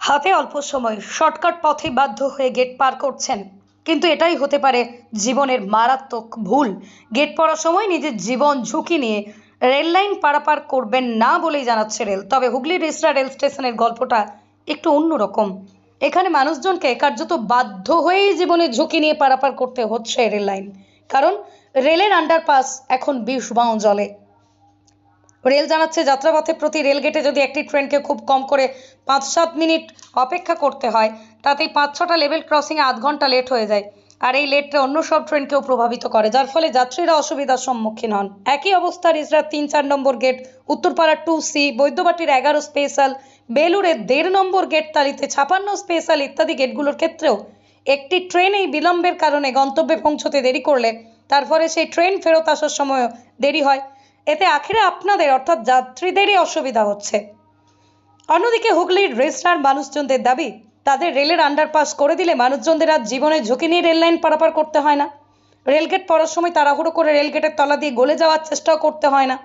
হাতে অল্প সময় শর্টকাট পথে বাধ্য হয়ে গেট পার করছেন। কিন্তু এটাই হতে পারে জীবনের মারাত্মক ভুল। গেট পড়ার সময় নিজের জীবন ঝুঁকি নিয়ে রেল লাইন পারাপার করবেন না বলেই জানাচ্ছে রেল তবে হুগলি রেসরা রেল স্টেশনের গল্পটা একটু অন্যরকম এখানে মানুষজনকে কার্যত বাধ্য হয়েই জীবনে ঝুঁকি নিয়ে পারাপার করতে হচ্ছে রেল লাইন কারণ রেলের আন্ডারপাস এখন বিষ বাঁও জলে। রেল জানাচ্ছে, যাত্রাপথে প্রতি রেলগেটে যদি একটি ট্রেনকে খুব কম করে পাঁচ সাত মিনিট অপেক্ষা করতে হয়, তাতেই পাঁচ ছটা লেভেল ক্রসিংয়ে আধ ঘণ্টা লেট হয়ে যায়। আর এই লেটটা অন্য সব ট্রেনকেও প্রভাবিত করে, যার ফলে যাত্রীরা অসুবিধার সম্মুখীন হন। একই অবস্থা রিজরার তিন চার নম্বর গেট, উত্তরপাড়ার টু সি, বৈদ্যবাটির এগারো স্পেশাল বেলুরের দেড় নম্বর গেট তালিতে ছাপান্ন স্পেশাল ইত্যাদি গেটগুলোর ক্ষেত্রেও একটি ট্রেন এই বিলম্বের কারণে গন্তব্যে পৌঁছতে দেরি করলে, তারপরে সেই ট্রেন ফেরত আসার সময়ও দেরি হয়। এতে আখেরে আপনাদের, অর্থাৎ যাত্রীদেরই অসুবিধা হচ্ছে। অন্যদিকে হুগলির রেস্টার মানুষজনদের দাবি, তাদের রেলের আন্ডারপাস করে দিলে মানুষজনদের আর জীবনের ঝুঁকি নিয়ে রেল লাইন পারাপার করতে হয় না। রেলগেট পড়ার সময় তাড়াহুড়ো করে রেলগেটের তলা দিয়ে গলে যাওয়ার চেষ্টাও করতে হয় না।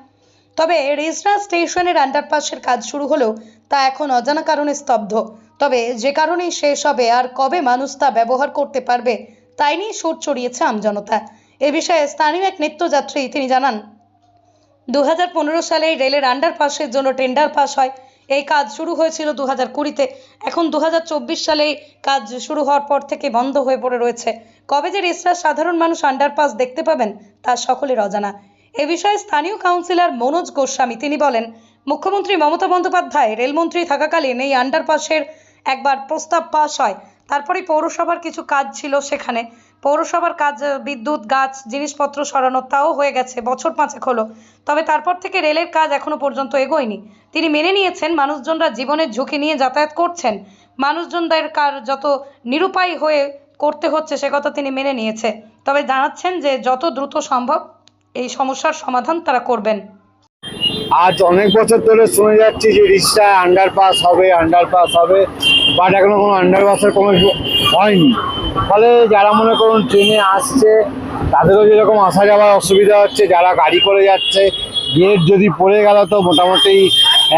তবে রেজরা স্টেশনের আন্ডারপাসের কাজ শুরু হলেও তা এখন অজানা কারণে স্তব্ধ। তবে যে কারণেই শেষ হবে আর কবে মানুষ তা ব্যবহার করতে পারবে, তাই নিয়ে সুর চড়িয়েছে আমজনতা। এ বিষয়ে স্থানীয় এক নিত্যযাত্রী তিনি জানান দু সালে এই রেলের আন্ডারপাসের জন্য টেন্ডার পাস হয়। এই কাজ শুরু হয়েছিল দু হাজার কুড়িতে। এখন দু সালে কাজ শুরু হওয়ার পর থেকে বন্ধ হয়ে পড়ে রয়েছে। কবে যে রেসরার সাধারণ মানুষ আন্ডারপাস দেখতে পাবেন, তা সকলের অজানা। এ বিষয়ে স্থানীয় কাউন্সিলর মনোজ গোস্বামী, তিনি বলেন, মুখ্যমন্ত্রী মমতা বন্দ্যোপাধ্যায় রেলমন্ত্রী থাকাকালীন এই আন্ডারপাসের একবার প্রস্তাব পাস হয়। তারপরে পৌরসভার কিছু কাজ ছিল সেখানে। পৌরসভার কাজ, বিদ্যুৎ, গাছ, জিনিসপত্র সরানো, তাও হয়ে গেছে, বছর পাঁচেক হলো। তবে তারপর থেকে রেলের কাজ এখনও পর্যন্ত এগোয়নি। তিনি মেনে নিয়েছেন, মানুষজনরা জীবনের ঝুঁকি নিয়ে যাতায়াত করছেন। মানুষজনদের কার যত নিরুপায় হয়ে করতে হচ্ছে, সে কথা তিনি মেনে নিয়েছে। তবে জানাচ্ছেন যে, যত দ্রুত সম্ভব এই সমস্যার সমাধান তারা করবেন। আজ অনেক বছর ধরে শুনে যাচ্ছি যে, রিক্সায় আন্ডারপাস হবে আন্ডারপাস হবে বাট এখনও কোনো আন্ডারপাসের কোনো হয়নি। ফলে যারা মনে করুন ট্রেনে আসছে, তাদেরও যেরকম আসা যাওয়ার অসুবিধা হচ্ছে, যারা গাড়ি করে যাচ্ছে গেট যদি পড়ে গেল তো মোটামুটি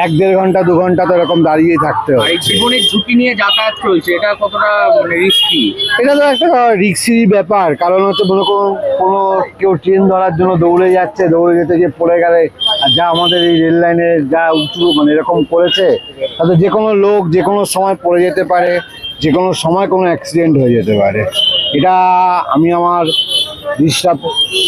এক দেড় ঘণ্টা দু ঘণ্টা তো এরকম দাঁড়িয়ে থাকতে হয় জীবনের ঝুঁকি নিয়ে যাতায়াত চলছে এটা কতটা মানে রিস্কি এটা তো একটা রিক্সি ব্যাপার। কারণ হচ্ছে মনে করুন কোনো কেউ ট্রেন ধরার জন্য দৌড়ে যাচ্ছে দৌড়ে যেতে গিয়ে পড়ে গেলে আর যা আমাদের এই রেল লাইনে যা উঁচু মানে এরকম করেছে তাতে যে কোনো লোক যে কোনো সময় পড়ে যেতে পারে যে কোনো সময় কোনো অ্যাক্সিডেন্ট হয়ে যেতে পারে। এটা আমি আমার ডিস্টার্ব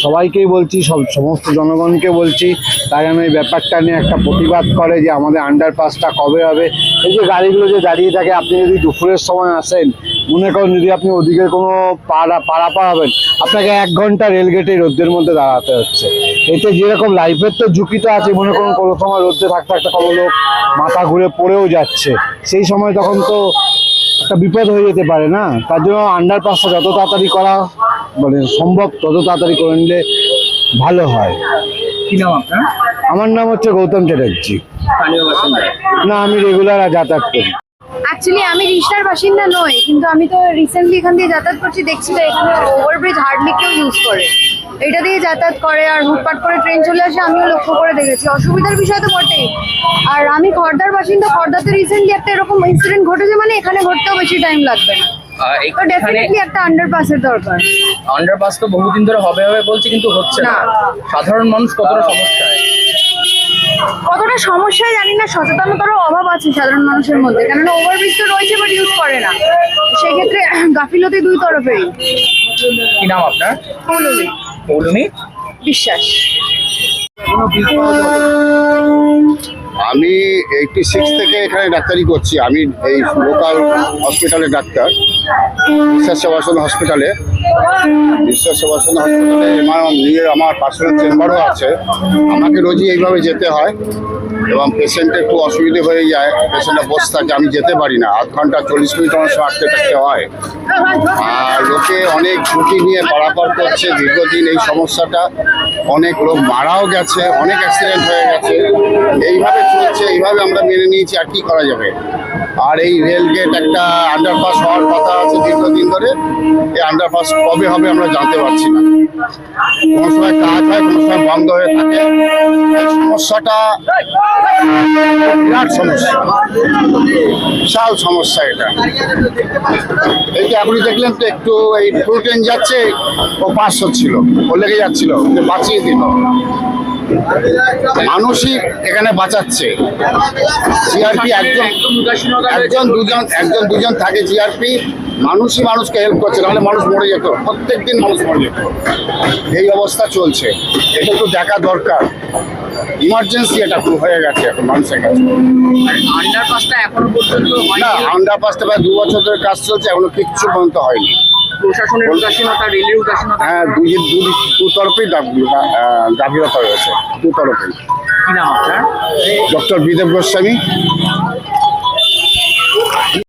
সবাইকেই বলছি, সব সমস্ত জনগণকে বলছি তাই আমি এই ব্যাপারটা নিয়ে একটা প্রতিবাদ করে যে আমাদের আন্ডারপাসটা কবে হবে। এই যে গাড়িগুলো যে দাঁড়িয়ে থাকে, আপনি যদি দুপুরের সময় আসেন, মনে করেন যদি আপনি ওদিকে কোনো পাড়া, পারাপার হবেন, আপনাকে এক ঘণ্টা রেলগেটে রোদ্রের মধ্যে দাঁড়াতে হচ্ছে। এতে যেরকম লাইফের তো ঝুঁকি তো আছে, মনে করুন কোনো সময় রোদ্রে থাকতে থাকতে কোনো লোক মাথা ঘুরে পড়েও যাচ্ছে। সেই সময় তখন তো একটা বিপদ হয়ে যেতে পারে না? তার জন্য আন্ডারপাসটা যত তাড়াতাড়ি করা মানে সম্ভব তত তাড়াতাড়ি করে নিলে ভালো হয়। কি নাম আপনার? আমার নাম হচ্ছে গৌতম চ্যাটার্জি। না আমি রেগুলার যাতায়াত করি। অ্যাকচুয়ালি আমি রিশনার বাসিন্দা নই কিন্তু আমি তো রিসেন্টলি এখান দিয়ে যাতায়াত করছি দেখছি তো এখানে ওভারব্রিজ হার্ডলি কেউ ইউজ করে। এটা দিয়ে যাতায়াত করে আর হুটপাট করে ট্রেন চলে আসে আমিও লক্ষ্য করে দেখেছি। অসুবিধার বিষয় তো বটেই। আর আমি খর্দার বাসিন্দা খর্দাতে রিসেন্টলি একটা এরকম ইনসিডেন্ট ঘটেছে মানে এখানে ঘটতেও বেশি টাইম লাগবে না। তো ডেফিনেটলি একটা আন্ডারপাসের দরকার। আন্ডারপাস তো বহুদিন ধরে হবে হবে বলছে কিন্তু হচ্ছে না। সাধারণ মানুষ কতটা সমস্যায়? কতটা সমস্যায় জানি না সচেতনতারও অভাব আছে সাধারণ মানুষের মধ্যে। কেননা ওভারব্রিজ তো রয়েছে বাট ইউজ করে না। সেক্ষেত্রে গাফিলতি দুই তরফেরই। কি নাম আপনার? পৌলমী পৌলমী বিশ্বাস। আমি এইটি সিক্স থেকে এখানে ডাক্তারি করছি। আমি এই লোকাল হসপিটালের ডাক্তার, বিশ্বাস সেবাসন হসপিটালে বিশ্বাস সেবাসন হসপিটালে আমার আমার পার্সোনাল চেম্বারও আছে। আমাকে রোজই এইভাবে যেতে হয় এবং পেশেন্টের একটু অসুবিধে হয়ে যায় পেশেন্টটা বসে থাকে আমি যেতে পারি না। আধ ঘণ্টা চল্লিশ মিনিট আমার সময় আটকে থাকতে হয়। আর লোকে অনেক ঝুঁকি নিয়ে পারাপার করছে, দীর্ঘদিন এই সমস্যাটা। অনেক লোক মারাও গেছে, অনেক অ্যাক্সিডেন্ট হয়ে গেছে। এইভাবে চলছে এইভাবে আমরা মেনে নিয়েছি, আর কি করা যাবে? আর এই রেল গেট একটা আন্ডারপাস হওয়ার কথা আছে দীর্ঘদিন ধরে, এই আন্ডারপাস কবে হবে আমরা জানতে পারছি না। কোনো সময় কাজ হয়, কোনো সময় বন্ধ হয়ে থাকে। সমস্যাটা বিরাট সমস্যা। বিশাল সমস্যা এটা। এই যে আপনি দেখলেন তো একটু এই ট্রেন যাচ্ছে, ও পাঁচশো ছিল, ও লেগে যাচ্ছিল বাঁচিয়ে দিল। মানুষই এখানে বাঁচাচ্ছে। জিআরপি একজন। একজন দুজন একজন দুজন থাকে জিআরপি মানুষই মানুষকে হেল্প করছে নাহলে মানুষ মরে যেত। প্রত্যেক দিন মানুষ মরে যেত। এই অবস্থা চলছে। এটা একটু দেখা দরকার। ইমার্জেন্সি এটা হয়ে গেছে এখন মানুষের কাছে। আন্ডারপাসটা এখনও পর্যন্ত না আন্ডারপাসটা প্রায় দু বছর ধরে কাজ চলছে এখনও কিচ্ছু পর্যন্ত হয়নি। প্রশাসনের উদাসীনতা রেলের উদাসীনতা? হ্যাঁ দুই দু তরফেই গাভীরতা রয়েছে দু তরফেই। কি নাম আপনার? ডক্টর বিদেব গোস্বামী।